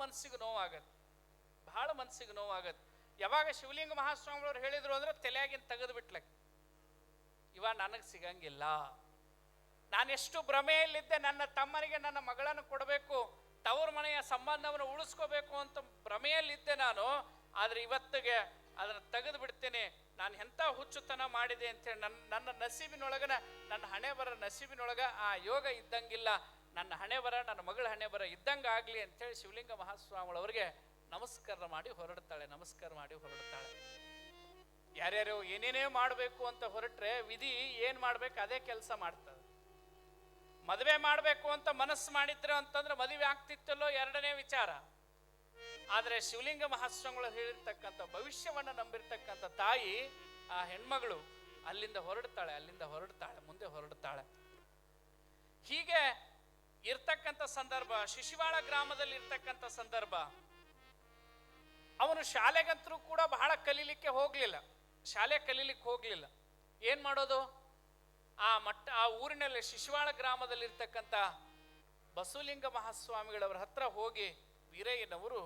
ಮನಸ್ಸಿಗೆ ನೋವಾಗತ್ತೆ. ಬಹಳ ಮನಸ್ಸಿಗೆ ನೋವಾಗತ್ತೆ. ಯಾವಾಗ ಶಿವಲಿಂಗ ಮಹಾಸ್ವಾಮಿಗಳವ್ರು ಹೇಳಿದ್ರು ಅಂದ್ರೆ ತಲೆಯಾಗಿನ ತೆಗೆದು ಬಿಟ್ಲಕ್ ಇವ ನನಗೆ ಸಿಗಂಗಿಲ್ಲ. ನಾನೆಷ್ಟು ಭ್ರಮೆಯಲ್ಲಿದ್ದೆ ನನ್ನ ತಮ್ಮನಿಗೆ ನನ್ನ ಮಗಳನ್ನು ಕೊಡಬೇಕು, ತವರು ಮನೆಯ ಸಂಬಂಧವನ್ನು ಉಳಿಸ್ಕೋಬೇಕು ಅಂತ ಭ್ರಮೆಯಲ್ಲಿದ್ದೆ ನಾನು, ಆದರೆ ಇವತ್ತಿಗೆ ಅದನ್ನು ತೆಗೆದು ಬಿಡ್ತೇನೆ. ನಾನು ಎಂಥ ಹುಚ್ಚುತನ ಮಾಡಿದೆ ಅಂತೇಳಿ ನನ್ನ ನನ್ನ ನಸೀಬಿನೊಳಗನ, ನನ್ನ ಹಣೆ ಬರ ನಸೀಬಿನೊಳಗ ಆ ಯೋಗ ಇದ್ದಂಗಿಲ್ಲ. ನನ್ನ ಹಣೆ ಬರ, ನನ್ನ ಮಗಳ ಹಣೆ ಬರ ಇದ್ದಂಗೆ ಆಗಲಿ ಅಂತೇಳಿ ಶಿವಲಿಂಗ ಮಹಾಸ್ವಾಮಿಗಳವರಿಗೆ ನಮಸ್ಕಾರ ಮಾಡಿ ಹೊರಡ್ತಾಳೆ, ನಮಸ್ಕಾರ ಮಾಡಿ ಹೊರಡ್ತಾಳೆ. ಯಾರ್ಯಾರು ಏನೇನೇ ಮಾಡಬೇಕು ಅಂತ ಹೊರಟ್ರೆ ವಿಧಿ ಏನು ಮಾಡ್ಬೇಕು ಅದೇ ಕೆಲಸ ಮಾಡ್ತದೆ. ಮದುವೆ ಮಾಡಬೇಕು ಅಂತ ಮನಸ್ಸು ಮಾಡಿದ್ರು ಅಂತಂದ್ರೆ ಮದುವೆ ಆಗ್ತಿತ್ತಲ್ಲೋ ಎರಡನೇ ವಿಚಾರ. ಆದರೆ ಶಿವಲಿಂಗ ಮಹಾಸ್ವಾಮಿಗಳು ಹೇಳಿರ್ತಕ್ಕಂಥ ಭವಿಷ್ಯವನ್ನು ನಂಬಿರ್ತಕ್ಕಂಥ ತಾಯಿ, ಆ ಹೆಣ್ಮಗಳು ಅಲ್ಲಿಂದ ಹೊರಡ್ತಾಳೆ ಅಲ್ಲಿಂದ ಹೊರಡ್ತಾಳೆ, ಮುಂದೆ ಹೊರಡ್ತಾಳೆ. ಹೀಗೆ ಇರ್ತಕ್ಕಂಥ ಸಂದರ್ಭ, ಶಿಶಿವಾಳ ಗ್ರಾಮದಲ್ಲಿ ಇರ್ತಕ್ಕಂಥ ಸಂದರ್ಭ, ಅವನು ಶಾಲೆಗಂತರೂ ಕೂಡ ಬಹಳ ಕಲೀಲಿಕ್ಕೆ ಹೋಗ್ಲಿಲ್ಲ. ಶಾಲೆ ಕಲೀಲಿಕ್ಕೆ ಹೋಗ್ಲಿಲ್ಲ. ಏನ್ ಮಾಡೋದು? ಆ ಮಟ್ಟ, ಆ ಊರಿನಲ್ಲಿ, ಶಿಶುವಾಳ ಗ್ರಾಮದಲ್ಲಿ ಇರ್ತಕ್ಕಂಥ ಬಸವಲಿಂಗ ಮಹಾಸ್ವಾಮಿಗಳವರ ಹತ್ರ ಹೋಗಿ ವೀರಯ್ಯನವರು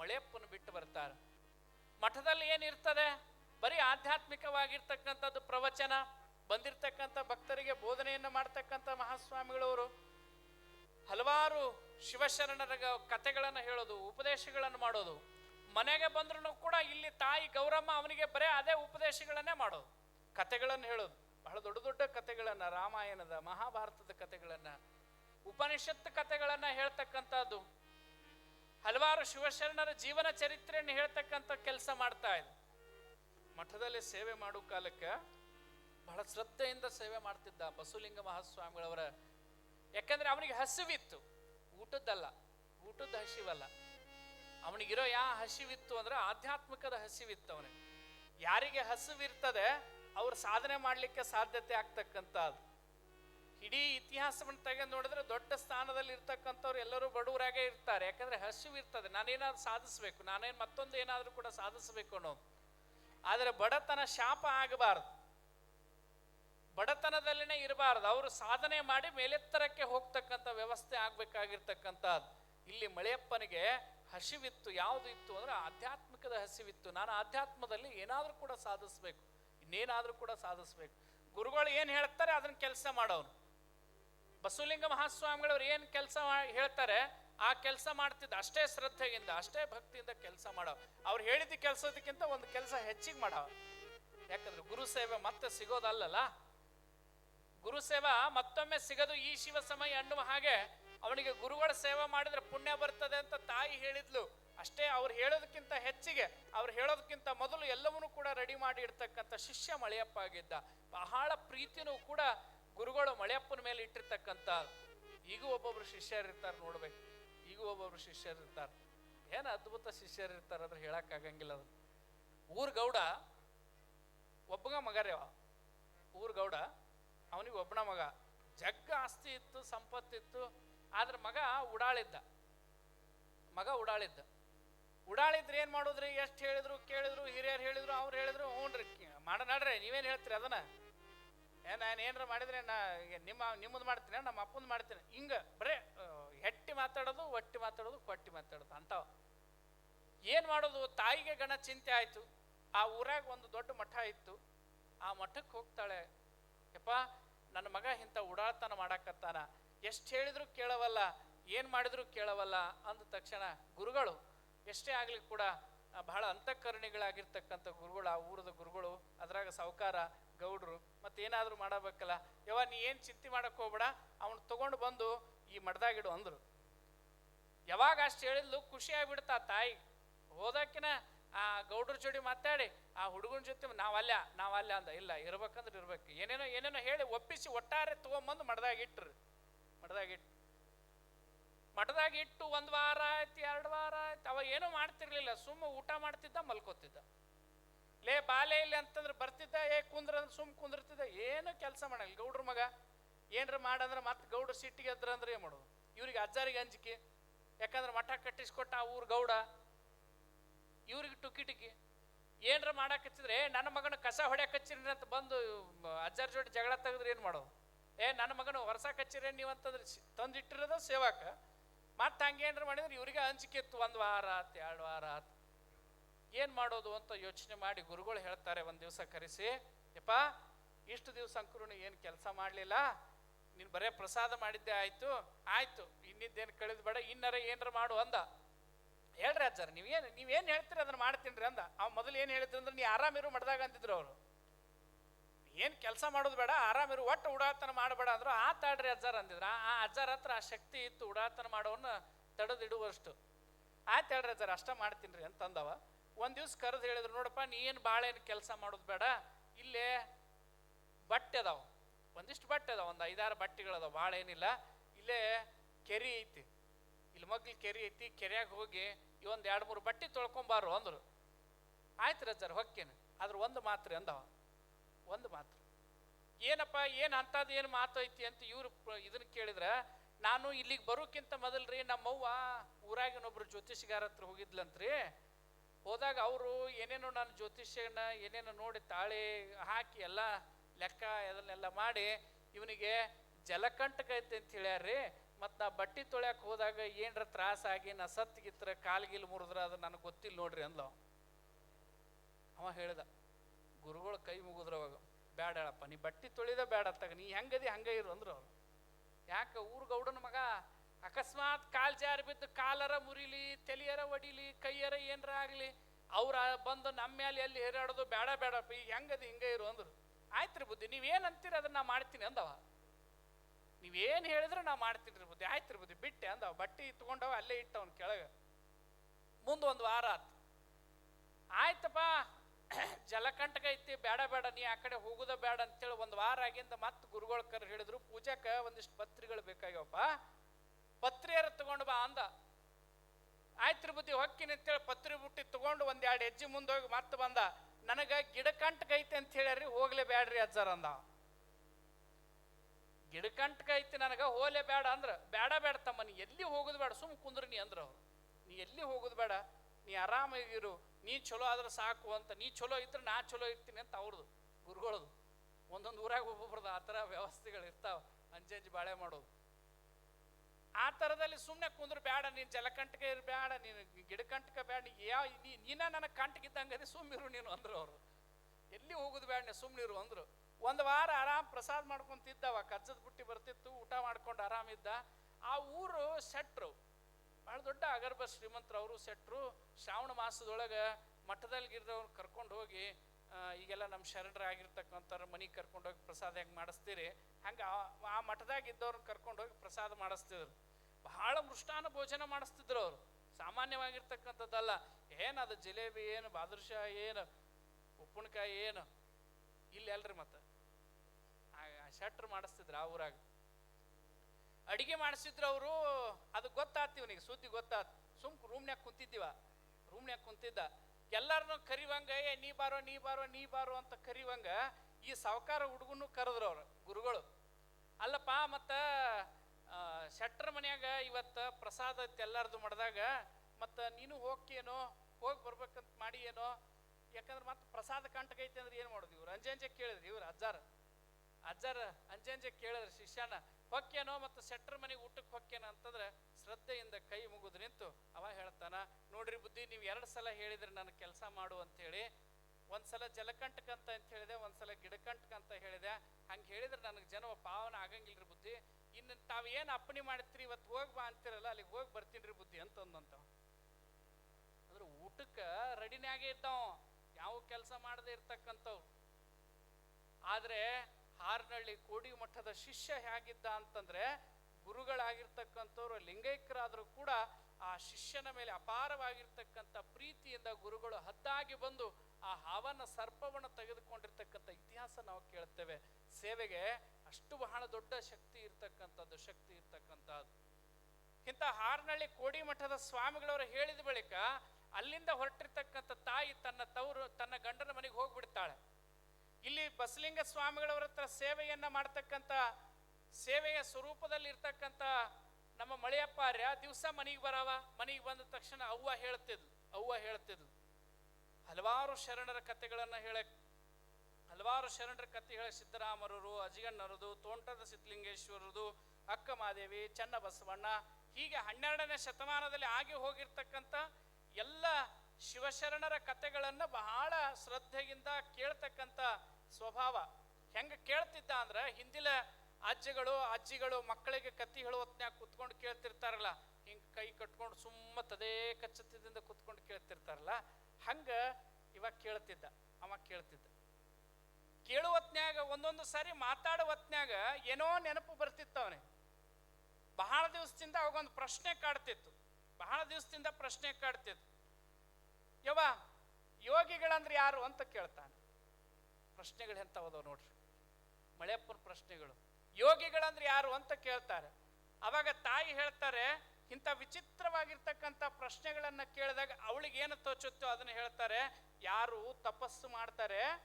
ಮಳೆಯಪ್ಪನ ಬಿಟ್ಟು ಬರ್ತಾರೆ. ಮಠದಲ್ಲಿ ಏನಿರ್ತದೆ ಬರೀ ಆಧ್ಯಾತ್ಮಿಕವಾಗಿರ್ತಕ್ಕಂಥದ್ದು ಪ್ರವಚನ, ಬಂದಿರ್ತಕ್ಕಂಥ ಭಕ್ತರಿಗೆ ಬೋಧನೆಯನ್ನು ಮಾಡ್ತಕ್ಕಂಥ ಮಹಾಸ್ವಾಮಿಗಳವರು. ಹಲವಾರು ಶಿವಶರಣರ ಕಥೆಗಳನ್ನು ಹೇಳೋದು, ಉಪದೇಶಗಳನ್ನು ಮಾಡೋದು. ಮನೆಗೆ ಬಂದ್ರೂ ಕೂಡ ಇಲ್ಲಿ ತಾಯಿ ಗೌರಮ್ಮ ಅವನಿಗೆ ಬರೇ ಅದೇ ಉಪದೇಶಗಳನ್ನೇ ಮಾಡೋದು. ಕಥೆಗಳನ್ನು ಹೇಳೋದು. ಬಹಳ ದೊಡ್ಡ ದೊಡ್ಡ ಕಥೆಗಳನ್ನು, ರಾಮಾಯಣದ, ಮಹಾಭಾರತದ ಕಥೆಗಳನ್ನು, ಉಪನಿಷತ್ ಕಥೆಗಳನ್ನು ಹೇಳ್ತಕ್ಕಂಥದ್ದು. ಹಲವಾರು ಶಿವಶರಣರ ಜೀವನ ಚರಿತ್ರೆಯನ್ನು ಹೇಳ್ತಕ್ಕಂಥ ಕೆಲಸ ಮಾಡ್ತಾ ಇದೆ. ಮಠದಲ್ಲಿ ಸೇವೆ ಮಾಡೋ ಕಾಲಕ್ಕೆ ಬಹಳ ಶ್ರದ್ಧೆಯಿಂದ ಸೇವೆ ಮಾಡ್ತಿದ್ದ ಬಸುಲಿಂಗ ಮಹಾಸ್ವಾಮಿಗಳವರ ಯಾಕಂದ್ರೆ ಅವನಿಗೆ ಹಸಿವಿತ್ತು. ಊಟದ್ದಲ್ಲ, ಊಟದ ಹಸಿವಲ್ಲ. ಅವನಿಗಿರೋ ಯಾ ಹಸಿವಿತ್ತು ಅಂದ್ರೆ ಆಧ್ಯಾತ್ಮಿಕದ ಹಸಿವಿತ್ತು ಅವನಿಗೆ. ಯಾರಿಗೆ ಹಸಿವಿರ್ತದೆ, ಅವ್ರು ಸಾಧನೆ ಮಾಡಲಿಕ್ಕೆ ಸಾಧ್ಯತೆ ಆಗ್ತಕ್ಕಂಥದ್ದು. ಇಡೀ ಇತಿಹಾಸವನ್ನು ತೆಗೆದು ನೋಡಿದ್ರೆ ದೊಡ್ಡ ಸ್ಥಾನದಲ್ಲಿ ಇರ್ತಕ್ಕಂಥವ್ರು ಎಲ್ಲರೂ ಬಡವರಾಗೇ ಇರ್ತಾರೆ. ಯಾಕಂದ್ರೆ ಹಸಿವಿರ್ತದೆ. ನಾನೇನಾದ್ರೂ ನಾನೇನಾದ್ರು ಸಾಧಿಸ್ಬೇಕು, ನಾನೇನು ಮತ್ತೊಂದು ಏನಾದರೂ ಕೂಡ ಸಾಧಿಸ್ಬೇಕು ಅನ್ನೋದು. ಆದರೆ ಬಡತನ ಶಾಪ ಆಗಬಾರ್ದು. ಬಡತನದಲ್ಲಿನೇ ಇರಬಾರ್ದು. ಅವರು ಸಾಧನೆ ಮಾಡಿ ಮೇಲೆತ್ತರಕ್ಕೆ ಹೋಗ್ತಕ್ಕಂಥ ವ್ಯವಸ್ಥೆ ಆಗ್ಬೇಕಾಗಿರ್ತಕ್ಕಂಥದ್ದು. ಇಲ್ಲಿ ಮಳೆಯಪ್ಪನಿಗೆ ಹಸಿವಿತ್ತು. ಯಾವುದು ಇತ್ತು ಅಂದ್ರೆ ಆಧ್ಯಾತ್ಮಿಕದ ಹಸಿವಿತ್ತು. ನಾನು ಆಧ್ಯಾತ್ಮದಲ್ಲಿ ಏನಾದರೂ ಕೂಡ ಸಾಧಿಸ್ಬೇಕು. ಇನ್ನೇನಾದರೂ ಕೂಡ ಸಾಧಿಸ್ಬೇಕು. ಗುರುಗಳು ಏನು ಹೇಳ್ತಾರೆ? ಅದನ್ನ ಕೆಲಸ ಮಾಡೋನು. ಬಸವಲಿಂಗ ಮಹಾಸ್ವಾಮಿಗಳವ್ರು ಏನು ಕೆಲಸ ಹೇಳ್ತಾರೆ? ಆ ಕೆಲಸ ಮಾಡ್ತಿದ್ದ. ಅಷ್ಟೇ ಶ್ರದ್ಧೆಯಿಂದ, ಅಷ್ಟೇ ಭಕ್ತಿಯಿಂದ ಕೆಲಸ ಮಾಡೋ. ಅವ್ರು ಹೇಳಿದ ಕೆಲಸದಕ್ಕಿಂತ ಒಂದು ಕೆಲಸ ಹೆಚ್ಚಿಗೆ ಮಾಡೋ. ಯಾಕಂದ್ರೆ ಗುರು ಸೇವೆ ಮತ್ತೆ ಸಿಗೋದಲ್ಲಲ್ಲ? ಗುರು ಸೇವಾ ಮತ್ತೊಮ್ಮೆ ಸಿಗದು ಈ ಶಿವ ಸಮಯ ಅನ್ನುವ ಹಾಗೆ ಅವನಿಗೆ ಗುರುಗಳ ಸೇವೆ ಮಾಡಿದ್ರೆ ಪುಣ್ಯ ಬರ್ತದೆ ಅಂತ ತಾಯಿ ಹೇಳಿದ್ಲು. ಅಷ್ಟೇ ಅವ್ರು ಹೇಳೋದಕ್ಕಿಂತ ಹೆಚ್ಚಿಗೆ ಅವ್ರು ಹೇಳೋದಕ್ಕಿಂತ ಮೊದಲು ಎಲ್ಲವನ್ನೂ ಕೂಡ ರೆಡಿ ಮಾಡಿ ಇಡ್ತಕ್ಕಂಥ ಶಿಷ್ಯ ಮಳೆಯಪ್ಪ ಆಗಿದ್ದ. ಬಹಳ ಪ್ರೀತಿನೂ ಕೂಡ ಗುರುಗಳು ಮಳೆಯಪ್ಪನ ಮೇಲೆ ಇಟ್ಟಿರ್ತಕ್ಕಂಥ ಈಗೂ ಒಬ್ಬೊಬ್ರು ಶಿಷ್ಯರಿರ್ತಾರೆ ನೋಡ್ಬೇಕು. ಈಗೂ ಒಬ್ಬೊಬ್ರು ಶಿಷ್ಯರಿರ್ತಾರೆ ಏನು ಅದ್ಭುತ ಶಿಷ್ಯರಿರ್ತಾರೆ ಅಂದ್ರೆ ಹೇಳಕ್ಕಾಗಂಗಿಲ್ಲ ಅದು ಊರ್ ಗೌಡ ಒಬ್ಬಗ ಮಗರೇವ ಅವ. ಅವನಿಗೆ ಒಬ್ಬನ ಮಗ. ಜಗ್ಗ ಆಸ್ತಿ ಇತ್ತು ಸಂಪತ್ತಿತ್ತು ಆದ್ರೆ ಮಗ ಉಡಾಳಿದ್ದ. ಮಗ ಉಡಾಳಿದ್ದ. ಉಡಾಳಿದ್ರೆ ಏನು ಮಾಡೋದ್ರಿ? ಎಷ್ಟು ಹೇಳಿದ್ರು, ಕೇಳಿದ್ರು, ಹಿರಿಯರು ಹೇಳಿದ್ರು, ಅವ್ರು ಹೇಳಿದ್ರು ಹ್ಞೂನ್ರಿ ಮಾಡ ನಡ್ರಿ, ನೀವೇನು ಹೇಳ್ತೀರಿ ಅದನ್ನ? ಏ, ನಾನು ಏನಾರ ಮಾಡಿದ್ರೆ ನಾ ನಿಮ್ಮ ನಿಮ್ಮದು ಮಾಡ್ತೀನಿ, ನಮ್ಮ ಅಪ್ಪಂದು ಮಾಡ್ತೀನಿ. ಹಿಂಗೆ ಬರೇ ಹೆಟ್ಟಿ ಮಾತಾಡೋದು, ಒಟ್ಟಿ ಮಾತಾಡೋದು, ಕೊಟ್ಟಿ ಮಾತಾಡೋದು ಅಂತಾವ. ಏನು ಮಾಡೋದು? ತಾಯಿಗೆ ಗಣ ಚಿಂತೆ ಆಯಿತು. ಆ ಊರಾಗ ಒಂದು ದೊಡ್ಡ ಮಠ ಇತ್ತು. ಆ ಮಠಕ್ಕೆ ಹೋಗ್ತಾಳೆ. ಯಪ್ಪ, ನನ್ನ ಮಗ ಇಂಥ ಉಡಾಳ್ತನ ಮಾಡಾಕತ್ತಾನ. ಎಷ್ಟು ಹೇಳಿದ್ರು ಕೇಳವಲ್ಲ, ಏನು ಮಾಡಿದ್ರು ಕೇಳವಲ್ಲ ಅಂದ ತಕ್ಷಣ ಗುರುಗಳು, ಎಷ್ಟೇ ಆಗಲಿ ಕೂಡ ಬಹಳ ಅಂತಃಕರಣಿಗಳಾಗಿರ್ತಕ್ಕಂಥ ಗುರುಗಳು, ಆ ಊರದ ಗುರುಗಳು, ಅದ್ರಾಗ ಸಾವುಕಾರ, ಗೌಡ್ರು ಮತ್ತೇನಾದರೂ ಮಾಡಬೇಕಲ್ಲ. ಯವ ನೀ ಏನು ಚಿಂತೆ ಮಾಡಕ್ಕೆ ಹೋಗ್ಬೇಡ, ಅವನು ತಗೊಂಡು ಬಂದು ಈ ಮಠದಾಗಿಡು ಅಂದರು. ಯಾವಾಗ ಅಷ್ಟು ಹೇಳಿದ್ಲು, ಖುಷಿ ಆಗ್ಬಿಡ್ತಾ ತಾಯಿ. ಹೋದಕ್ಕಿನ ಆ ಗೌಡ್ರ ಜೋಡಿ ಮಾತಾಡಿ ಆ ಹುಡುಗನ ಜೊತೆ ನಾವಲ್ಲ ನಾವಲ್ಲ ಅಂದ, ಇಲ್ಲ, ಇರ್ಬೇಕಂದ್ರೆ ಇರ್ಬೇಕು. ಏನೇನೋ ಏನೇನೋ ಹೇಳಿ ಒಪ್ಪಿಸಿ ಒಟ್ಟಾರೆ ತೊಗೊಂಬಂದು ಮಠದಾಗಿಟ್ರು ಇಟ್ರು. ಮಠದಾಗ ಇಟ್ಟು ಒಂದು ವಾರ ಆಯ್ತು, ಎರಡು ವಾರ ಆಯ್ತು, ಅವ ಏನೂ ಮಾಡ್ತಿರ್ಲಿಲ್ಲ. ಸುಮ್ಮ ಊಟ ಮಾಡ್ತಿದ್ದ, ಮಲ್ಕೋತಿದ್ದ. ಲೇ, ಬಾಲೆ ಇಲ್ಲಿ ಅಂತಂದ್ರೆ ಬರ್ತಿದ್ದ, ಏ, ಕುಂದ್ರ ಅಂದ್ರೆ ಸುಮ್ ಕುಂದಿರ್ತಿದ್ದ. ಏನು ಕೆಲಸ ಮಾಡಲ್ಲ ಗೌಡ್ರ ಮಗ, ಏನ್ರ ಮಾಡಂದ್ರೆ ಮತ್ತೆ ಗೌಡ್ರ ಸಿಟ್ಟಿಗೆ ಎದ್ರ ಅಂದ್ರೆ ಏನು ಮಾಡೋದು? ಇವ್ರಿಗೆ ಅಜ್ಜಾರಿಗೆ ಅಂಜಿಕೆ. ಯಾಕಂದ್ರೆ ಮಠ ಕಟ್ಟಿಸ್ಕೊಟ್ಟ ಆ ಊರು ಗೌಡ. ಇವ್ರಿಗೆ ಟುಕಿ ಟುಕಿ. ಏನ್ರ ಮಾಡಾಕತ್ತಿದ್ರೆ ನನ್ನ ಮಗನ ಕಸ ಹೊಡ್ಯಾಕ ಹಚ್ಚಿರಿ ಅಂತ ಬಂದು, ಅಜ್ಜರ್ ಜೋಡಿ ಜಗಳ ತೆಗೆದ್ರೆ ಏನು ಮಾಡೋದು? ಏ, ನನ್ನ ಮಗನ ವರ್ಷ ಹಚ್ಚಿರಿ ನೀವು ಅಂತಂದ್ರೆ ತಂದಿಟ್ಟಿರೋದ ಸೇವಾಕ. ಮತ್ತೆ ಹಂಗೇನ್ರ ಮಾಡಿದ್ರೆ, ಇವ್ರಿಗೆ ಇತ್ತು, ಒಂದು ವಾರ ಆತು, ಎರಡು ವಾರ ಆತು. ಏನು ಮಾಡೋದು? ಅಂತ ಯೋಚನೆ ಮಾಡಿ ಗುರುಗಳು ಹೇಳ್ತಾರೆ, ಒಂದು ದಿವಸ ಕರೆಸಿ, ಯಪ್ಪ, ಇಷ್ಟು ದಿವಸ ಅಂಕರು ಏನು ಕೆಲಸ ಮಾಡಲಿಲ್ಲ? ನೀನು ಬರೇ ಪ್ರಸಾದ ಮಾಡಿದ್ದೆ ಆಯಿತು. ಆಯ್ತು, ಇನ್ನಿದ್ದೇನು ಕಳೆದು ಬೇಡ, ಇನ್ನರ ಏನರ ಮಾಡು ಅಂದ. ಹೇಳ್ರಿ ಅಜ್ಜಾರ ನೀವೇನು ನೀವೇನು ಹೇಳ್ತೀರಿ ಅದನ್ನ ಮಾಡ್ತೀನಿ ಅಂದ. ಅವ್ ಮೊದಲು ಏನು ಹೇಳಿದ್ರು ಅಂದ್ರೆ ನೀ ಆರಾಮಿರು ಮಡ್ದಾಗ ಅಂತಿದ್ರು ಅವರು. ಏನು ಕೆಲಸ ಮಾಡೋದು ಬೇಡ ಆರಾಮಿರು ಒಟ್ಟು ಉಡಾತನ ಮಾಡಬೇಡ ಅಂದ್ರು ಆ ತಾಡ್ರಿ ಅಜ್ಜಾರ ಅಂದಿದ್ರ. ಆ ಅಜ್ಜಾರ ಹತ್ರ ಆ ಶಕ್ತಿ ಇತ್ತು ಉಡಾತನ ಮಾಡೋನ್ನ ತಡೆದಿಡುವಷ್ಟು. ಆಯ್ತು ಹೇಳ್ರಿ ಅಜ್ಜಾರ, ಅಷ್ಟ ಮಾಡ್ತೀನಿ ರೀ ಅಂತಂದವ. ಒಂದು ದಿವ್ಸ ಕರೆದು ಹೇಳಿದ್ರು, ನೋಡಪ್ಪ ನೀ ಏನು ಭಾಳ ಏನು ಕೆಲಸ ಮಾಡೋದು ಬೇಡ, ಇಲ್ಲೇ ಬಟ್ಟೆ ಅದಾವ. ಒಂದಿಷ್ಟು ಬಟ್ಟೆ ಅದಾವ, ಒಂದು ಐದಾರು ಬಟ್ಟೆಗಳದಾವ ಭಾಳ ಏನಿಲ್ಲ. ಇಲ್ಲೇ ಕೆರಿ ಐತಿ. ಇಲ್ಲಿ ಮಗ್ಲು ಕೆರೆ ಐತಿ, ಕೆರೆಯಾಗ ಹೋಗಿ ಇವೊಂದು ಎರಡು ಮೂರು ಬಟ್ಟೆ ತೊಳ್ಕೊಂಬಾರು ಅಂದ್ರು. ಆಯ್ತು ಸರ್ ಹೊಕ್ಕೇನು? ಆದ್ರೆ ಒಂದು ಮಾತ್ರೆ ಅಂದವ. ಒಂದು ಮಾತ್ರ. ಏನಪ್ಪ, ಏನು ಅಂಥದ್ದು ಏನು ಮಾತು ಐತಿ ಅಂತ ಇವರು ಇದನ್ನ ಕೇಳಿದ್ರೆ, ನಾನು ಇಲ್ಲಿಗೆ ಬರೋಕ್ಕಿಂತ ಮೊದಲ್ರಿ ನಮ್ಮವ್ವ ಊರಾಗಿನೊಬ್ರು ಜ್ಯೋತಿಷಿಗಾರ ಹತ್ರ ಹೋಗಿದ್ಲಂತ್ರಿ. ಹೋದಾಗ ಅವರು ಏನೇನೋ ನಾನು ಜ್ಯೋತಿಷ್ಯನ ಏನೇನೋ ನೋಡಿ ತಾಳಿ ಹಾಕಿ ಎಲ್ಲ ಲೆಕ್ಕ ಅದನ್ನೆಲ್ಲ ಮಾಡಿ, ಇವನಿಗೆ ಜಲಕಂಟಕ ಐತೆ ಅಂತ ಹೇಳ್ಯಾರ್ರಿ. ಮತ್ತು ನಾ ಬಟ್ಟೆ ತೊಳ್ಯಾಕ ಹೋದಾಗ ಏನರ ತ್ರಾಸ ಆಗಿ ನಾ ಸತ್ತಿಗಿತ್ರ ಕಾಲ್ಗಿಲ್ ಮುರಿದ್ರೆ ಅದು ನನಗೆ ಗೊತ್ತಿಲ್ಲ ನೋಡ್ರಿ ಅಂದ್ಲ ಅವ. ಹೇಳ್ದ, ಗುರುಗಳು ಕೈ ಮುಗಿದ್ರ ಅವಾಗ, ಬ್ಯಾಡ ಹೇಳಪ್ಪ, ನೀ ಬಟ್ಟೆ ತೊಳಿದ ಬೇಡ ಅತ್ತಾಗ ನೀ ಹೆಂಗದಿ ಹಂಗೆ ಇರು ಅಂದ್ರು ಅವ್ರು. ಯಾಕ ಊರು ಗೌಡನ ಮಗ, ಅಕಸ್ಮಾತ್ ಕಾಲ್ ಜಾರಿ ಬಿದ್ದು ಕಾಲರ ಮುರಿಲಿ, ತಲಿಯರ ಒಡಿಲಿ, ಕೈಯರ ಏನರ ಆಗಲಿ, ಅವ್ರ ಬಂದು ನಮ್ಮ ಮೇಲೆ ಎಲ್ಲಿ ಹೇರಾಡೋದು ಬೇಡ ಬೇಡಪ್ಪ ಈಗ ಹೆಂಗದಿ ಹಿಂಗೆ ಇರು ಅಂದ್ರು. ಆಯ್ತ್ರಿ ಬುದ್ಧಿ ನೀವೇನ್ ಅಂತೀರಿ ಅದನ್ನ ನಾ ಮಾಡ್ತೀನಿ ಅಂದವ ನೀವೇನ್ ಹೇಳಿದ್ರೆ ನಾ ಮಾಡ್ತೀನಿ ಬುದ್ಧಿ ಆಯ್ತು ಬಿಟ್ಟೆ ಅಂದ ಬಟ್ಟೆ ಇಟ್ಕೊಂಡವ, ಅಲ್ಲೇ ಇಟ್ಟವನ್ ಕೆಳಗೆ. ಮುಂದೆ ಒಂದು ವಾರ ಆತು. ಆಯ್ತಪ್ಪ, ಜಲಕಂಟಕ ಐತಿ ಬೇಡ ಬೇಡ ನೀ ಆ ಕಡೆ ಹೋಗುದ ಬೇಡ ಅಂತೇಳಿ ಒಂದು ವಾರ ಆಗಿಂದ ಮತ್ತೆ ಗುರುಗಳ ಕರ್ ಹೇಳಿದ್ರು, ಪೂಜಾಕ ಒಂದಿಷ್ಟು ಪತ್ರಿಗಳು ಬೇಕಾಗ್ಯವಪ್ಪ. ಪತ್ರಿಯರ ತಗೊಂಡು ಬಾ ಅಂದ. ಆಯ್ತು ಬುದ್ಧಿ ಹೊಕ್ಕಿನ ಅಂತೇಳಿ ಪತ್ರಿ ಬುಟ್ಟಿ ತಗೊಂಡು ಒಂದ್ ಎರಡು ಹೆಜ್ಜೆ ಮುಂದೋಗಿ ಮತ್ತೆ ಬಂದ, ನನಗ ಗಿಡಕಂಟಕ ಐತೆ ಅಂತ ಹೇಳ್ಯಾರಿ ಹೋಗ್ಲೇ ಬೇಡ್ರಿ ಅಜ್ಜಾರ ಅಂದ. ಗಿಡಕಂಟಕ ಐತಿ ನನಗ, ಹೋಲೆ ಬೇಡ ಅಂದ್ರ ಬೇಡ ಬೇಡ ತಮ್ಮ, ನೀ ಎಲ್ಲಿ ಹೋಗೋದು ಬೇಡ ಸುಮ್ ಕುಂದ್ರ ನೀ ಅಂದ್ರೆ ಅವ್ರು. ನೀ ಎಲ್ಲಿ ಹೋಗೋದು ಬೇಡ ನೀ ಆರಾಮಾಗಿರು, ನೀ ಚಲೋ ಆದ್ರೆ ಸಾಕು ಅಂತ, ನೀ ಚಲೋ ಇದ್ರೆ ನಾ ಚಲೋ ಇರ್ತೀನಿ ಅಂತ ಅವ್ರದ್ದು ಗುರುಗಳದು. ಒಂದೊಂದು ಊರಾಗ ಒಬ್ಬೊಬ್ರದ್ದು ಆ ಥರ ವ್ಯವಸ್ಥೆಗಳು ಇರ್ತಾವ ಅಂಜಂಜಿ ಬಾಳೆ ಮಾಡೋದು. ಆ ಥರದಲ್ಲಿ ಸುಮ್ಮನೆ ಕುಂದ್ರು ಬೇಡ ನೀನು ಜಲಕಂಟಕ ಇರು ಬೇಡ ನೀನು ಗಿಡಕಂಟಕ ಬೇಡ ಯಾವ ನೀ, ನೀನ ನನಗೆ ಕಂಟಕಿದ್ದಂಗೆ ಸುಮ್ಮಿರು ನೀನು ಅಂದ್ರು ಅವರು. ಎಲ್ಲಿ ಹೋಗುದು ಬೇಡ ನೀ ಸುಮ್ಮನಿರು ಅಂದ್ರು. ಒಂದು ವಾರ ಆರಾಮ್ ಪ್ರಸಾದ ಮಾಡ್ಕೊಂತಿದ್ದವ, ಕಜ್ಜದ ಬುಟ್ಟಿ ಬರ್ತಿತ್ತು, ಊಟ ಮಾಡ್ಕೊಂಡು ಆರಾಮಿದ್ದ ಆ ಊರು ಸೆಟ್ರು ಭಾಳ ದೊಡ್ಡ ಅಗರ್ಭ ಶ್ರೀಮಂತರು, ಅವರು ಸೆಟ್ರು ಶ್ರಾವಣ ಮಾಸದೊಳಗೆ ಮಠದಲ್ಲಿ ಗಿರ್ದವ್ರು ಕರ್ಕೊಂಡು ಹೋಗಿ ಈಗೆಲ್ಲ ನಮ್ಮ ಶರಣರ ಆಗಿರ್ತಕ್ಕಂಥವ್ರ ಮನೆಗೆ ಕರ್ಕೊಂಡೋಗಿ ಪ್ರಸಾದ ಹೆಂಗೆ ಮಾಡಿಸ್ತೀರಿ? ಹಂಗೆ ಆ- ಮಠದಾಗ ಇದ್ದವ್ರನ್ನ ಕರ್ಕೊಂಡು ಹೋಗಿ ಪ್ರಸಾದ ಮಾಡಿಸ್ತಿದ್ರು. ಬಹಳ ಮೃಷ್ಟಾನ ಭೋಜನ ಮಾಡಿಸ್ತಿದ್ರು ಅವರು. ಸಾಮಾನ್ಯವಾಗಿರ್ತಕ್ಕಂಥದ್ದಲ್ಲ ಅದು ಜಿಲೇಬಿ ಏನು ಬಾದುರ್ಶಾ ಏನು, ಉಪ್ಪಿನಕಾಯಿ ಏನು, ಇಲ್ಲಿ ಅಲ್ರಿ ಮತ್ತೆ? ಶೆಟ್ರ್ ಮಾಡಿಸ್ತಿದ್ರು ಆ ಊರಾಗ. ಅಡಿಗೆ ಮಾಡಿಸಿದ್ರು ಅವರು, ಅದು ಗೊತ್ತಾತ್ ಇವನಿಗೆ ಸುದ್ದಿ ಗೊತ್ತಾತ್ ಸುಮ್ ರೂಮ್ನ್ಯಾಗ ಕುಂತಿದ್ದೀವ, ರೂಮ್ನ್ಯಾಗ ಕುಂತಿದ್ದ. ಎಲ್ಲಾರನ್ನು ಕರಿವಂಗ, ಏ, ನೀ ಬಾರೋ ನೀ ಬಾರೋ ನೀ ಬಾರೋ ಅಂತ ಕರಿವಂಗ, ಈ ಸಾವುಕಾರ ಹುಡುಗನು ಕರೆದ್ರು ಅವ್ರು, ಗುರುಗಳು. ಅಲ್ಲಪ್ಪ, ಮತ್ತ ಶೆಟ್ರ ಮನ್ಯಾಗ ಇವತ್ತು ಪ್ರಸಾದ ಎಲ್ಲಾರ್ದು ಮಾಡಿದಾಗ, ಮತ್ತ ನೀನು ಹೋಗ್ಕೇನೋ, ಹೋಗಿ ಬರ್ಬೇಕಂತ ಮಾಡಿ ಏನೋ, ಯಾಕಂದ್ರೆ ಮತ್ತೆ ಪ್ರಸಾದ ಕಂಟಕೈತೆ ಅಂದ್ರೆ ಏನು ಮಾಡೋದು ಇವ್ರು? ಅಂಜೆ ಅಂಜೆ ಕೇಳಿದ್ರಿ ಇವ್ರು, ಅಜ್ಜಾರ. ಅಜ್ಜಾರ ಅಂಜೆ ಕೇಳಿದ್ರು, ಶಿಷ್ಯನ ಹೊಕ್ಕೇನೋ ಮತ್ತು ಸೆಟ್ರ ಮನೆಗೆ ಊಟಕ್ಕೆ ಹೊಕ್ಕೇನ ಅಂತಂದ್ರೆ ಶ್ರದ್ಧೆಯಿಂದ ಕೈ ಮುಗಿದು ನಿಂತು ಅವ ಹೇಳ್ತಾನ, ನೋಡ್ರಿ ಬುದ್ಧಿ, ನೀವು ಎರಡು ಸಲ ಹೇಳಿದ್ರೆ ನನಗೆ ಕೆಲಸ ಮಾಡು ಅಂತ ಹೇಳಿ ಒಂದ್ಸಲ ಜಲಕಂಟಕ ಅಂತ ಅಂತ ಹೇಳಿದೆ, ಒಂದ್ಸಲ ಗಿಡಕಂಟಕ ಅಂತ ಹೇಳಿದೆ, ಹಂಗೆ ಹೇಳಿದ್ರೆ ನನಗೆ ಜನ ಪಾವನ ಆಗಂಗಿಲ್ರಿ ಬುದ್ಧಿ, ಇನ್ನು ತಾವು ಏನು ಅಪ್ಪಣೆ ಮಾಡ್ತೀರಿ ಇವತ್ತು ಹೋಗಿ ಬಾ ಅಂತೀರಲ್ಲ, ಅಲ್ಲಿಗೆ ಹೋಗಿ ಬರ್ತೀನಿ ಬುದ್ಧಿ ಅಂತ ಅಂದಂತ ಅಂದ್ರೆ ಊಟಕ್ಕೆ ಆಗೇ ಇದ್ದಾವ, ಯಾವ ಕೆಲಸ ಮಾಡದೆ ಇರ್ತಕ್ಕಂಥವು. ಆದರೆ ಹಾರನಹಳ್ಳಿ ಕೋಡಿ ಮಠದ ಶಿಷ್ಯ ಹೇಗಿದ್ದ ಅಂತಂದ್ರೆ ಗುರುಗಳಾಗಿರ್ತಕ್ಕಂಥವ್ರು, ಲಿಂಗೈಕ್ಯರಾದರೂ ಕೂಡ ಆ ಶಿಷ್ಯನ ಮೇಲೆ ಅಪಾರವಾಗಿರ್ತಕ್ಕಂಥ ಪ್ರೀತಿಯಿಂದ ಗುರುಗಳು ಹದ್ದಾಗಿ ಬಂದು ಆ ಹಾವನ ಸರ್ಪವನ್ನು ತೆಗೆದುಕೊಂಡಿರ್ತಕ್ಕಂಥ ಇತಿಹಾಸ ನಾವು ಕೇಳ್ತೇವೆ ಸೇವೆಗೆ ಅಷ್ಟು ಬಹಳ ದೊಡ್ಡ ಶಕ್ತಿ ಇರ್ತಕ್ಕಂಥದ್ದು ಶಕ್ತಿ ಇರ್ತಕ್ಕಂಥದ್ದು. ಇಂಥ ಹಾರ್ನಳ್ಳಿ ಕೋಡಿ ಮಠದ ಸ್ವಾಮಿಗಳವರು ಹೇಳಿದ ಬಳಿಕ ಅಲ್ಲಿಂದ ಹೊರಟಿರ್ತಕ್ಕಂಥ ತಾಯಿ ತನ್ನ ತವರು, ತನ್ನ ಗಂಡನ ಮನೆಗೆ ಹೋಗ್ಬಿಡ್ತಾಳೆ. ಇಲ್ಲಿ ಬಸಲಿಂಗ ಸ್ವಾಮಿಗಳವರ ಹತ್ರ ಸೇವೆಯನ್ನ ಮಾಡ್ತಕ್ಕಂಥ ಸೇವೆಯ ಸ್ವರೂಪದಲ್ಲಿ ಇರ್ತಕ್ಕಂಥ ನಮ್ಮ ಮಳೆಯಪ್ಪಾರ್ಯ ದಿವಸ ಮನೆಗೆ ಬರವ, ಮನೆಗೆ ಬಂದ ತಕ್ಷಣ ಅವ್ವ ಹೇಳ್ತಿದ್ಲು ಅವ್ವ ಹೇಳ್ತಿದ್ಲು. ಹಲವಾರು ಶರಣರ ಕಥೆಗಳನ್ನು ಹೇಳಕ್ಕೆ ಹಲವಾರು ಶರಣರ ಕಥೆ ಹೇಳ ಸಿದ್ದರಾಮರರು ಅಜಿಗಣ್ಣರದು ತೋಂಟದ ಸಿದ್ಧಲಿಂಗೇಶ್ವರದು ಅಕ್ಕ ಮಹಾದೇವಿ ಚನ್ನ ಬಸವಣ್ಣ ಹೀಗೆ ಹನ್ನೆರಡನೇ ಶತಮಾನದಲ್ಲಿ ಆಗಿ ಹೋಗಿರ್ತಕ್ಕಂಥ ಎಲ್ಲ ಶಿವಶರಣರ ಕಥೆಗಳನ್ನು ಬಹಳ ಶ್ರದ್ಧೆಯಿಂದ ಕೇಳ್ತಕ್ಕಂಥ ಸ್ವಭಾವ. ಹೆಂಗೆ ಕೇಳ್ತಿದ್ದ ಅಂದ್ರೆ ಹಿಂದಿನ ಅಜ್ಜಿಗಳು ಅಜ್ಜಿಗಳು ಮಕ್ಕಳಿಗೆ ಕತ್ತಿ ಹೇಳೋ ಹೊತ್ನ್ಯಾಗ ಕುತ್ಕೊಂಡು ಕೇಳ್ತಿರ್ತಾರಲ್ಲ, ಹಿಂಗೆ ಕೈ ಕಟ್ಕೊಂಡು ಸುಮ್ಮ ತದೇ ಕಚ್ಚತದಿಂದ ಕುತ್ಕೊಂಡು ಕೇಳ್ತಿರ್ತಾರಲ್ಲ, ಹಂಗ ಇವಾಗ ಕೇಳ್ತಿದ್ದ, ಅವ ಕೇಳ್ತಿದ್ದ. ಕೇಳುವ ಹೊತ್ನ್ಯಾಗ ಒಂದೊಂದು ಸಾರಿ ಮಾತಾಡೋ ಹೊತ್ನ್ಯಾಗ ಏನೋ ನೆನಪು ಬರ್ತಿತ್ತು ಅವನಿಗೆ. ಬಹಳ ದಿವಸದಿಂದ ಅವಾಗೊಂದು ಪ್ರಶ್ನೆ ಕಾಡ್ತಿತ್ತು. ಬಹಳ ದಿವಸದಿಂದ ಪ್ರಶ್ನೆ ಕಾಡ್ತಿತ್ತು. ಯವ ಯೋಗಿಗಳಂದ್ರೆ ಯಾರು ಅಂತ ಕೇಳ್ತಾನೆ. ಪ್ರಶ್ನೆಗಳು ಎಂಥವದವು ನೋಡ್ರಿ. ಮಳೆಯಪ್ಪನ ಪ್ರಶ್ನೆಗಳು. ಯೋಗಿಗಳಂದ್ರೆ ಯಾರು ಅಂತ ಕೇಳ್ತಾರೆ. ಅವಾಗ ತಾಯಿ ಹೇಳ್ತಾರೆ, ಇಂಥ ವಿಚಿತ್ರವಾಗಿರ್ತಕ್ಕಂಥ ಪ್ರಶ್ನೆಗಳನ್ನ ಕೇಳಿದಾಗ ಅವಳಿಗೆ ಏನು ತೋಚುತ್ತೋ ಅದನ್ನ ಹೇಳ್ತಾರೆ. ಯಾರು ತಪಸ್ಸು ಮಾಡ್ತಾರೆ,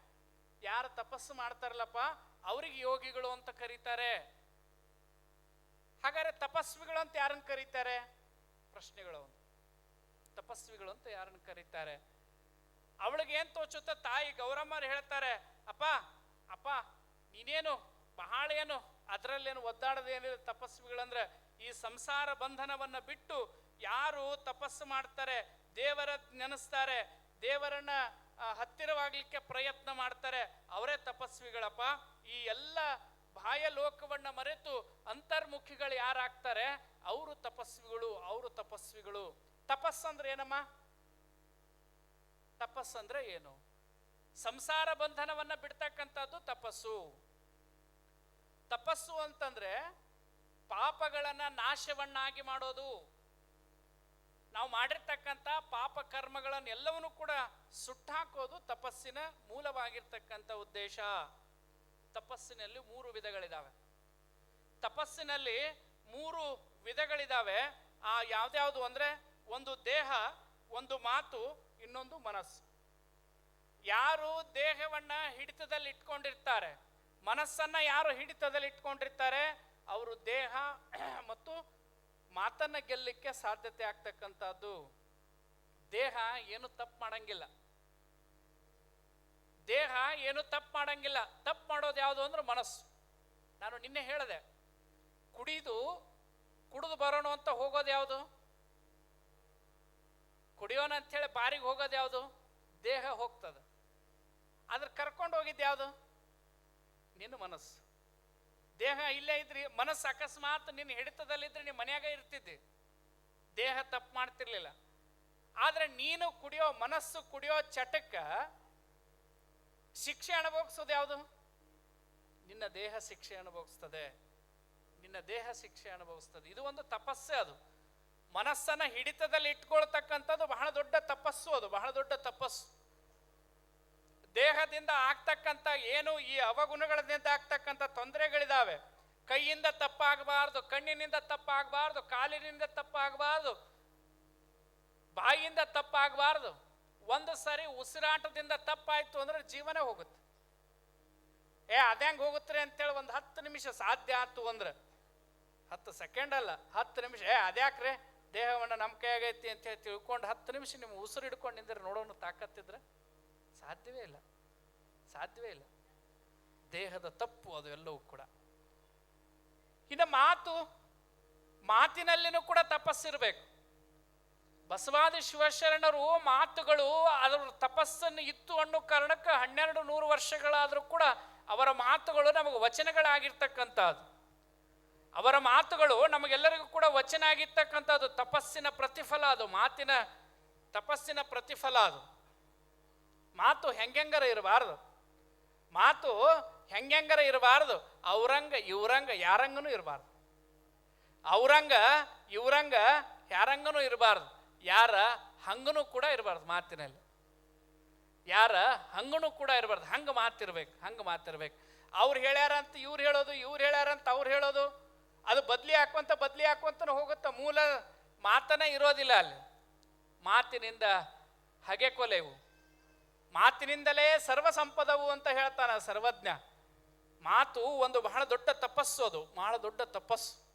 ಯಾರು ತಪಸ್ಸು ಮಾಡ್ತಾರಲ್ಲಪ್ಪ, ಅವ್ರಿಗೆ ಯೋಗಿಗಳು ಅಂತ ಕರೀತಾರೆ. ಹಾಗಾದ್ರೆ ತಪಸ್ವಿಗಳು ಅಂತ ಯಾರನ್ನ ಕರೀತಾರೆ? ಪ್ರಶ್ನೆಗಳು. ತಪಸ್ವಿಗಳು ಅಂತ ಯಾರನ್ನ ಕರೀತಾರೆ? ಅವಳಿಗೆ ಏನು ತೋಚುತ್ತ? ತಾಯಿ ಗೌರಮ್ಮರು ಹೇಳ್ತಾರೆ, ಅಪ್ಪ ಅಪ್ಪ, ನೀನೇನು ಬಹಳ ಏನು ಅದರಲ್ಲೇನು ಒದ್ದಾಡೋದೇನಿಲ್ಲ ತಪಸ್ವಿಗಳಂದ್ರೆ ಈ ಸಂಸಾರ ಬಂಧನವನ್ನ ಬಿಟ್ಟು ಯಾರು ತಪಸ್ಸು ಮಾಡ್ತಾರೆ, ದೇವರ ನೆನೆಸ್ತಾರೆ, ದೇವರನ್ನ ಹತ್ತಿರವಾಗ್ಲಿಕ್ಕೆ ಪ್ರಯತ್ನ ಮಾಡ್ತಾರೆ, ಅವರೇ ತಪಸ್ವಿಗಳಪ್ಪ. ಈ ಎಲ್ಲ ಬಾಹ್ಯ ಲೋಕವನ್ನ ಮರೆತು ಅಂತರ್ಮುಖಿಗಳು ಯಾರಾಗ್ತಾರೆ? ಅವರು ತಪಸ್ವಿಗಳು ಅವರು ತಪಸ್ವಿಗಳು. ತಪಸ್ಸಂದ್ರೆ ಏನಮ್ಮ? ತಪಸ್ಸಂದ್ರೆ ಏನು? ಸಂಸಾರ ಬಂಧನವನ್ನ ಬಿಡ್ತಕ್ಕಂಥದ್ದು ತಪಸ್ಸು. ತಪಸ್ಸು ಅಂತಂದ್ರೆ ಪಾಪಗಳನ್ನ ನಾಶವನ್ನಾಗಿ ಮಾಡೋದು. ನಾವು ಮಾಡಿರ್ತಕ್ಕಂಥ ಪಾಪ ಕರ್ಮಗಳನ್ನೆಲ್ಲವನ್ನೂ ಕೂಡ ಸುಟ್ಟಾಕೋದು ತಪಸ್ಸಿನ ಮೂಲವಾಗಿರ್ತಕ್ಕಂಥ ಉದ್ದೇಶ. ತಪಸ್ಸಿನಲ್ಲಿ ಮೂರು ವಿಧಗಳಿದಾವೆ. ತಪಸ್ಸಿನಲ್ಲಿ ಮೂರು ವಿಧಗಳಿದಾವೆ. ಆ ಯಾವ್ದಾವುದು ಅಂದ್ರೆ ಒಂದು ದೇಹ, ಒಂದು ಮಾತು, ಇನ್ನೊಂದು ಮನಸ್ಸು. ಯಾರು ದೇಹವನ್ನ ಹಿಡಿತದಲ್ಲಿ ಇಟ್ಕೊಂಡಿರ್ತಾರೆ, ಮನಸ್ಸನ್ನ ಯಾರು ಹಿಡಿತದಲ್ಲಿ ಇಟ್ಕೊಂಡಿರ್ತಾರೆ, ಅವರು ದೇಹ ಮತ್ತು ಮಾತನ್ನ ಗೆಲ್ಲಕ್ಕೆ ಸಾಧ್ಯತೆ ಆಗ್ತಕ್ಕಂಥದ್ದು. ದೇಹ ಏನು ತಪ್ಪು ಮಾಡಂಗಿಲ್ಲ. ದೇಹ ಏನು ತಪ್ಪು ಮಾಡಂಗಿಲ್ಲ. ತಪ್ಪು ಮಾಡೋದು ಯಾವುದು ಅಂದ್ರೆ ಮನಸ್ಸು. ನಾನು ನಿನ್ನೆ ಹೇಳಿದೆ, ಕುಡಿದು ಕುಡಿದು ಬರೋಣ ಅಂತ ಹೋಗೋದು ಯಾವುದು? ಕುಡಿಯೋಣ ಅಂಥೇಳಿ ಬಾರಿಗೆ ಹೋಗೋದು ಯಾವುದು? ದೇಹ ಹೋಗ್ತದೆ. ಅದ್ರ ಕರ್ಕೊಂಡು ಹೋಗಿದ್ದು ಯಾವುದು? ನಿನ್ನ ಮನಸ್ಸು. ದೇಹ ಇಲ್ಲೇ ಇದ್ರಿ, ಮನಸ್ಸು ಅಕಸ್ಮಾತ್ ನಿನ್ನ ಹಿಡಿತದಲ್ಲಿದ್ರೆ ನೀನು ಮನೆಯಾಗ ಇರ್ತಿದ್ದಿ. ದೇಹ ತಪ್ಪು ಮಾಡ್ತಿರ್ಲಿಲ್ಲ. ಆದ್ರೆ ನೀನು ಕುಡಿಯೋ ಮನಸ್ಸು, ಕುಡಿಯೋ ಚಟಕ್ಕ ಶಿಕ್ಷೆ ಅನುಭವಿಸೋದು ಯಾವುದು? ನಿನ್ನ ದೇಹ ಶಿಕ್ಷೆ ಅನುಭವಿಸ್ತದೆ. ನಿನ್ನ ದೇಹ ಶಿಕ್ಷೆ ಅನುಭವಿಸ್ತದೆ. ಇದು ಒಂದು ತಪಸ್ಸೆ ಅದು. ಮನಸ್ಸನ್ನ ಹಿಡಿತದಲ್ಲಿ ದೊಡ್ಡ ತಪಸ್ಸು ಅದು, ಬಹಳ ದೊಡ್ಡ ತಪಸ್ಸು. ದೇಹದಿಂದ ಆಗ್ತಕ್ಕಂಥ ಏನು ಈ ಅವಗುಣಗಳಿಂದ ಆಗ್ತಕ್ಕಂಥ ತೊಂದರೆಗಳಿದಾವೆ. ಕೈಯಿಂದ ತಪ್ಪಾಗಬಾರ್ದು, ಕಣ್ಣಿನಿಂದ ತಪ್ಪಾಗಬಾರ್ದು, ಕಾಲಿನಿಂದ ತಪ್ಪಾಗಬಾರ್ದು, ಬಾಯಿಯಿಂದ ತಪ್ಪಾಗಬಾರ್ದು. ಒಂದು ಸರಿ ಉಸಿರಾಟದಿಂದ ತಪ್ಪಾಯ್ತು ಅಂದ್ರೆ ಜೀವನ ಹೋಗುತ್ತೆ. ಏ ಅದ್ಯಾಂಗ ಹೋಗುತ್ತೆ ಅಂತೇಳಿ ಒಂದು ಹತ್ತು ನಿಮಿಷ ಸಾಧ್ಯ ಆತು ಅಂದ್ರೆ, ಹತ್ತು ಸೆಕೆಂಡ್ ಅಲ್ಲ, ಹತ್ತು ನಿಮಿಷ, ಏ, ಅದ್ಯಾಕ್ರೆ? ದೇಹವನ್ನು ನಮ್ಮ ಅಂತ ಹೇಳಿ ತಿಳ್ಕೊಂಡು ಹತ್ತು ನಿಮಿಷ ನಿಮ್ಮ ಉಸಿರು ಹಿಡ್ಕೊಂಡು ನಿಂದ್ರೆ ನೋಡೋಣ ತಾಕತ್ತಿದ್ರೆ ಸಾಧ್ಯವೇ ಇಲ್ಲ. ಸಾಧ್ಯವೇ ಇಲ್ಲ. ದೇಹದ ತಪ್ಪು ಅದು ಎಲ್ಲವೂ ಕೂಡ. ಇನ್ನು ಮಾತು, ಮಾತಿನಲ್ಲಿನೂ ಕೂಡ ತಪಸ್ಸಿರಬೇಕು. ಬಸವಾದಿ ಶಿವಶರಣರು ಮಾತುಗಳು ಅದರ ತಪಸ್ಸನ್ನು ಇತ್ತು ಅನ್ನೋ ಕಾರಣಕ್ಕೆ ಹನ್ನೆರಡು ನೂರು ವರ್ಷಗಳಾದರೂ ಕೂಡ ಅವರ ಮಾತುಗಳು ನಮಗೆ ವಚನಗಳಾಗಿರ್ತಕ್ಕಂಥದ್ದು. ಅವರ ಮಾತುಗಳು ನಮಗೆಲ್ಲರಿಗೂ ಕೂಡ ವಚನ ಆಗಿರ್ತಕ್ಕಂಥದ್ದು ತಪಸ್ಸಿನ ಪ್ರತಿಫಲ ಅದು, ಮಾತಿನ ತಪಸ್ಸಿನ ಪ್ರತಿಫಲ ಅದು. ಮಾತು ಹೆಂಗೆಂಗರ ಇರಬಾರ್ದು. ಮಾತು ಹೆಂಗೆಂಗರ ಇರಬಾರ್ದು. ಅವರಂಗ ಇವರಂಗ, ಯಾರಂಗನೂ ಇರಬಾರ್ದು. ಅವರಂಗ ಇವರಂಗ, ಯಾರಂಗನೂ ಇರಬಾರ್ದು. ಯಾರ ಹಂಗನೂ ಕೂಡ ಇರಬಾರ್ದು ಮಾತಿನಲ್ಲಿ. ಯಾರ ಹಂಗನೂ ಕೂಡ ಇರಬಾರ್ದು. ಹಂಗೆ ಮಾತಿರ್ಬೇಕು ಹಂಗೆ ಮಾತಿರ್ಬೇಕು. ಅವ್ರು ಹೇಳ್ಯಾರಂತ ಇವ್ರು ಹೇಳೋದು, ಇವ್ರು ಹೇಳ್ಯಾರಂತ ಅವ್ರು ಹೇಳೋದು. ಅದು ಬದ್ಲಿ ಹಾಕುವಂತ ಬದ್ಲಿ ಹಾಕುವಂತ ಹೋಗುತ್ತ ಮೂಲ ಮಾತನೇ ಇರೋದಿಲ್ಲ ಅಲ್ಲಿ. ಮಾತಿನಿಂದ ಹಗೆ ಕೊಲೆವು. ಮಾತಿನಿಂದಲೇ ಸರ್ವ ಸಂಪದವು ಅಂತ ಹೇಳ್ತಾನ ಸರ್ವಜ್ಞ. ಮಾತು ಒಂದು ಬಹಳ ದೊಡ್ಡ ತಪಸ್ಸು ಅದು, ಬಹಳ ದೊಡ್ಡ ತಪಸ್ಸು.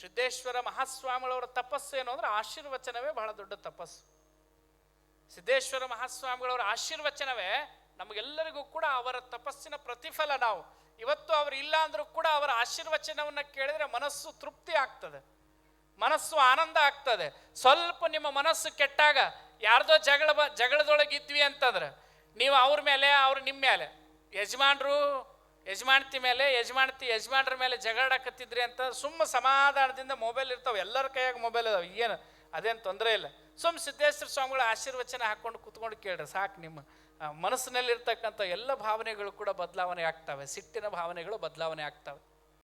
ಸಿದ್ದೇಶ್ವರ ಮಹಾಸ್ವಾಮಿಗಳವರ ತಪಸ್ಸು ಏನು ಅಂದ್ರೆ ಆಶೀರ್ವಚನವೇ ಬಹಳ ದೊಡ್ಡ ತಪಸ್ಸು. ಸಿದ್ದೇಶ್ವರ ಮಹಾಸ್ವಾಮಿಗಳವರ ಆಶೀರ್ವಚನವೇ ನಮಗೆಲ್ಲರಿಗೂ ಕೂಡ ಅವರ ತಪಸ್ಸಿನ ಪ್ರತಿಫಲ ನಾವು. ಇವತ್ತು ಅವರು ಇಲ್ಲ ಅಂದ್ರೂ ಕೂಡ ಅವರ ಆಶೀರ್ವಚನವನ್ನು ಕೇಳಿದ್ರೆ ಮನಸ್ಸು ತೃಪ್ತಿ ಆಗ್ತದೆ. ಮನಸ್ಸು ಆನಂದ ಆಗ್ತದೆ. ಸ್ವಲ್ಪ ನಿಮ್ಮ ಮನಸ್ಸು ಕೆಟ್ಟಾಗ ಯಾರ್ದೋ ಜಗಳ ಬ, ಜಗಳದೊಳಗೆ ಇದ್ವಿ ಅಂತಂದ್ರೆ ನೀವು ಅವ್ರ ಮೇಲೆ, ಅವ್ರು ನಿಮ್ಮ ಮೇಲೆ. ಯಜಮಾನ್ರು, ಯಜಮಾನ್ತಿ ಮೇಲೆ, ಯಜಮಾನ್ತಿ, ಯಜಮಾನ್ರ ಮೇಲೆ ಜಗಳಾಡಕತ್ತಿದ್ರಿ ಅಂತ ಸುಮ್ಮ ಸಮಾಧಾನದಿಂದ ಮೊಬೈಲ್ ಇರ್ತಾವೆ. ಎಲ್ಲರ ಕೈಯಾಗ ಮೊಬೈಲ್ ಅದಾವೆ ಏನು, ಅದೇನು ತೊಂದರೆ ಇಲ್ಲ. ಸುಮ್ಮ ಸಿದ್ದೇಶ್ವರ ಸ್ವಾಮಿಗಳ ಆಶೀರ್ವಚನ ಹಾಕ್ಕೊಂಡು ಕುತ್ಕೊಂಡು ಕೇಳ್ರಿ, ಸಾಕು ನಿಮ್ಮ. ಮನಸ್ಸಿನಲ್ಲಿರ್ತಕ್ಕಂಥ ಎಲ್ಲ ಭಾವನೆಗಳು ಕೂಡ ಬದಲಾವಣೆ ಆಗ್ತವೆ. ಸಿಟ್ಟಿನ ಭಾವನೆಗಳು ಬದಲಾವಣೆ ಆಗ್ತವೆ.